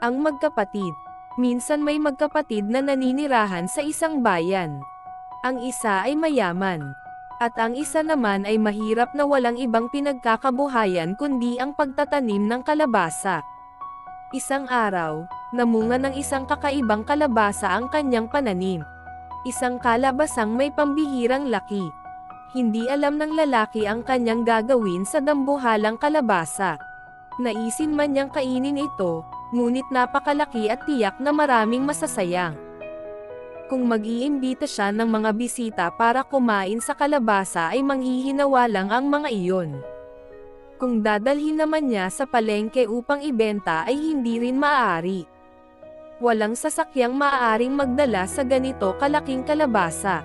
Ang magkapatid. Minsan may magkapatid na naninirahan sa isang bayan. Ang isa ay mayaman. At ang isa naman ay mahirap na walang ibang pinagkakabuhayan kundi ang pagtatanim ng kalabasa. Isang araw, namunga ng isang kakaibang kalabasa ang kanyang pananim. Isang kalabasang may pambihirang laki. Hindi alam ng lalaki ang kanyang gagawin sa dambuhalang kalabasa. Naisin man niyang kainin ito, ngunit napakalaki at tiyak na maraming masasayang. Kung mag-iimbita siya ng mga bisita para kumain sa kalabasa ay manghihinawa lang ang mga iyon. Kung dadalhin naman niya sa palengke upang ibenta ay hindi rin maaari. Walang sasakyang maaaring magdala sa ganito kalaking kalabasa.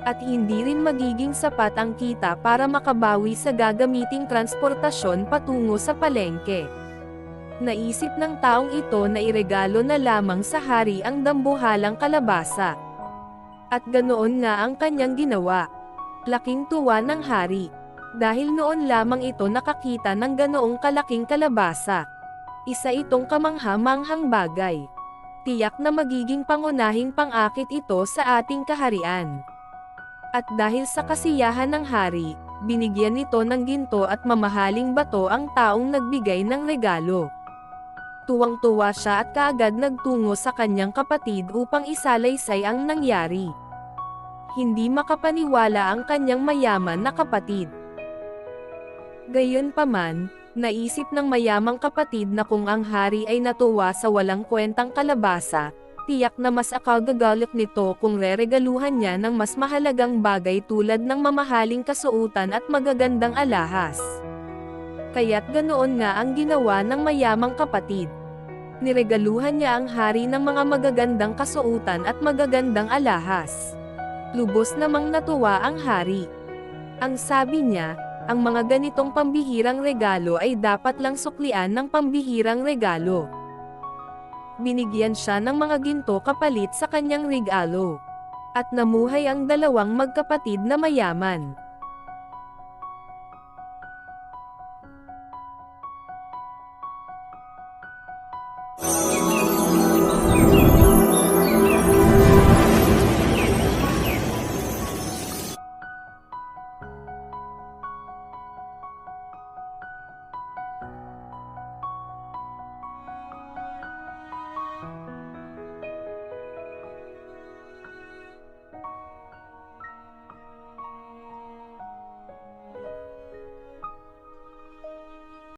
At hindi rin magiging sapat ang kita para makabawi sa gagamiting transportasyon patungo sa palengke. Naisip ng taong ito na iregalo na lamang sa hari ang dambuhalang kalabasa. At ganoon nga ang kanyang ginawa. Laking tuwa ng hari. Dahil noon lamang ito nakakita ng ganoong kalaking kalabasa. Isa itong kamangha-manghang bagay. Tiyak na magiging pangunahing pangakit ito sa ating kaharian. At dahil sa kasiyahan ng hari, binigyan nito ng ginto at mamahaling bato ang taong nagbigay ng regalo. Tuwang-tuwa siya at kaagad nagtungo sa kanyang kapatid upang isalaysay ang nangyari. Hindi makapaniwala ang kanyang mayaman na kapatid. Gayunpaman, naisip ng mayamang kapatid na kung ang hari ay natuwa sa walang kwentang kalabasa, tiyak na mas akagagalit nito kung reregaluhan niya ng mas mahalagang bagay tulad ng mamahaling kasuutan at magagandang alahas. Kaya't ganoon nga ang ginawa ng mayamang kapatid. Niregaluhan niya ang hari ng mga magagandang kasuutan at magagandang alahas. Lubos namang natuwa ang hari. Ang sabi niya, ang mga ganitong pambihirang regalo ay dapat lang suklian ng pambihirang regalo. Binigyan siya ng mga ginto kapalit sa kanyang regalo. At namuhay ang dalawang magkapatid na mayaman.